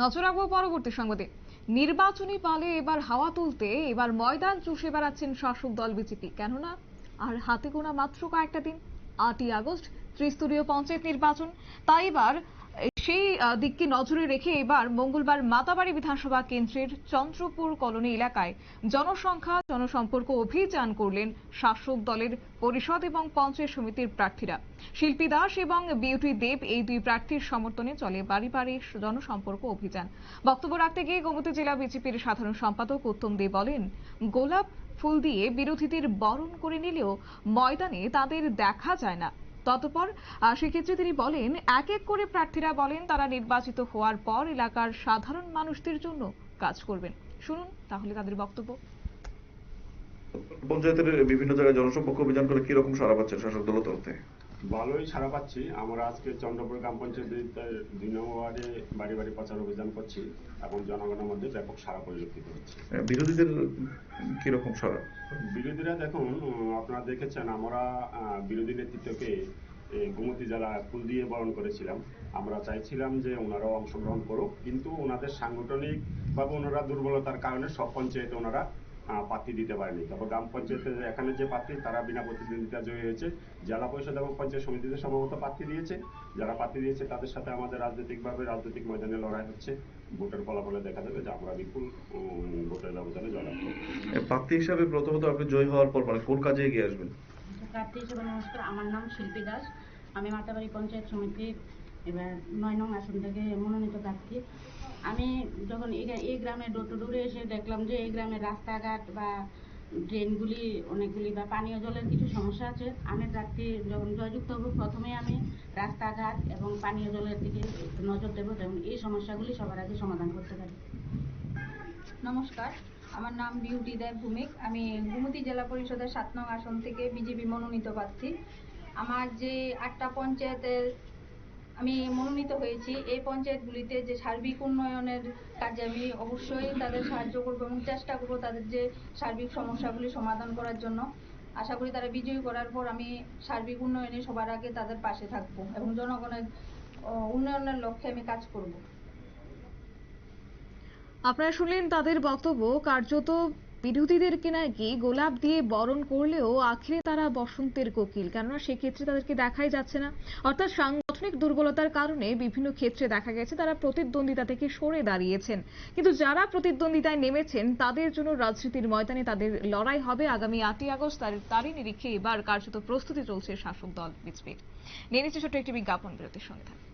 নজর রাখব পরবর্তী সংবাদে। নির্বাচনী পালে এবার হাওয়া তুলতে এবার ময়দান চুষে বেড়াচ্ছেন শাসক দল বিজেপি। কেননা, আর হাতে গোনা মাত্র কয়েকটা দিন। আটই আগস্ট ত্রিস্তরীয় পঞ্চায়েত নির্বাচন। তাই এবার সেই দিককে নজরে রেখে এবার মঙ্গলবার মাতাবাড়ি বিধানসভা কেন্দ্রের চন্দ্রপুর কলোনি এলাকায় জনসংখ্যা, জনসম্পর্ক অভিযান করলেন শাসক দলের পরিষদ এবং পঞ্চায়েত সমিতির প্রার্থীরা। শিল্পী দাস এবং বিউটি দেব এই দুই প্রার্থীর সমর্থনে চলে বাড়ি বাড়ি জনসম্পর্ক অভিযান। বক্তব্য রাখতে গিয়ে গোমতী জেলা বিজেপির সাধারণ সম্পাদক উত্তম দে বলেন, গোলাপ ফুল দিয়ে বিরোধীদের বরণ করে নিলেও ময়দানে তাদের দেখা যায় না। ততপর সেক্ষেত্রে তিনি বলেন এক এক করে প্রার্থীরা বলেন তারা নির্বাচিত হওয়ার পর এলাকার সাধারণ মানুষদের জন্য কাজ করবেন। শুনুন তাহলে তাদের বক্তব্য। পঞ্চায়েতের বিভিন্ন জায়গায় জনসম্পর্ক অভিযান করে কীরকম সারা পাচ্ছেন শাসক দল তরফ? থেকে ভালোই সারা পাচ্ছি। আমরা আজকে চন্দ্রপুর গ্রাম পঞ্চায়েতের দুই নম্বর ওয়ার্ডে বাড়ি বাড়ি প্রচার অভিযান করছি এবং জনগণের মধ্যে ব্যাপক সারা পরিলক্ষিত হচ্ছে। বিরোধীদের কীরকম সারা বিরোধীরা দেখুন আপনারা দেখেছেন আমরা আহ, বিরোধী নেতৃত্বকে গোমতী জেলা ফুল দিয়ে বরণ করেছিলাম, আমরা চাইছিলাম যে ওনারাও অংশগ্রহণ করুক, কিন্তু ওনাদের সাংগঠনিক ভাবে ওনারা দুর্বলতার কারণে সব পঞ্চায়েতে ওনারা প্রার্থী দিতে পারেনি। তবে গ্রাম পঞ্চায়েতে এখানে যে প্রার্থী তারা বিনা প্রতিদ্বন্দ্বিতা জয়ী হয়েছে। জেলা পরিষদ এবং পঞ্চায়েত সমিতিতে সম্ভবত প্রার্থী দিয়েছে। যারা প্রার্থী দিয়েছে, তাদের সাথে আমাদের রাজনৈতিকভাবে রাজনৈতিক ময়দানে লড়াই হচ্ছে। ভোটের ফলাফলে দেখা যাবে যে আমরা বিপুল ভোটের ব্যবধানে জয়লাভ করব। প্রার্থী হিসাবে প্রথমত আপনি জয়ী হওয়ার পর মানে কোন কাজে এগিয়ে আসবেন? প্রার্থী হিসেবে নমস্কার আমার নাম শিল্পী দাস। আমি মাতাবাড়ি পঞ্চায়েত সমিতির এবার নয় নং আসন থেকে মনোনীত প্রার্থী। আমি যখন এই গ্রামে ডোর টু ডোরে এসে দেখলাম যে এই গ্রামের রাস্তাঘাট বা ড্রেনগুলি অনেকগুলি বা পানীয় জলের কিছু সমস্যা আছে, আমি প্রার্থী যখন জয়যুক্ত হব, প্রথমে আমি রাস্তাঘাট এবং পানীয় জলের দিকে নজর দেবো এবং এই সমস্যাগুলি সবার আগে সমাধান করতে পারি। নমস্কার। আমার নাম বিউটি দেব ভূমিক। আমি গুমতি জেলা পরিষদের সাত নং আসন থেকে বিজেপি মনোনীত প্রার্থী আমার যে আটটা পঞ্চায়েতের আমি মনোনীত হয়েছি, এই পঞ্চায়েতগুলিতে যে সার্বিক উন্নয়নের কাজে আমি অবশ্যই তাদের সাহায্য করব এবং চেষ্টা করব তাদের যে সার্বিক সমস্যাগুলি সমাধান করার জন্য। আশা করি তারা বিজয়ী করার পর আমি সার্বিক উন্নয়নে সবার আগে তাদের পাশে থাকব এবং জনগণের উন্নয়নের লক্ষ্যে আমি কাজ করব। আপনারা শুনলেন তাদের বক্তব্য। কার্যত বিরোধীদেরকে নাকি গোলাপ দিয়ে বরণ করলেও আখেরে তারা বসন্তের কোকিল। কেননা সেক্ষেত্রে তাদেরকে দেখাই যাচ্ছে না। অর্থাৎ সাংগঠনিক দুর্বলতার কারণে বিভিন্ন ক্ষেত্রে দেখা গেছে তারা প্রতিদ্বন্দ্বিতা থেকে সরে দাঁড়িয়েছেন। কিন্তু যারা প্রতিদ্বন্দ্বিতায় নেমেছেন, তাদের জন্য রাজনীতির ময়দানে তাদের লড়াই হবে আগামী আটই আগস্ট। তার তারই নিরিখে এবার কার্যত প্রস্তুতি চলছে শাসক দল বিজেপির। নিয়ে নিচ্ছে ছোট্ট একটি বিজ্ঞাপন বিরতির সঙ্গে।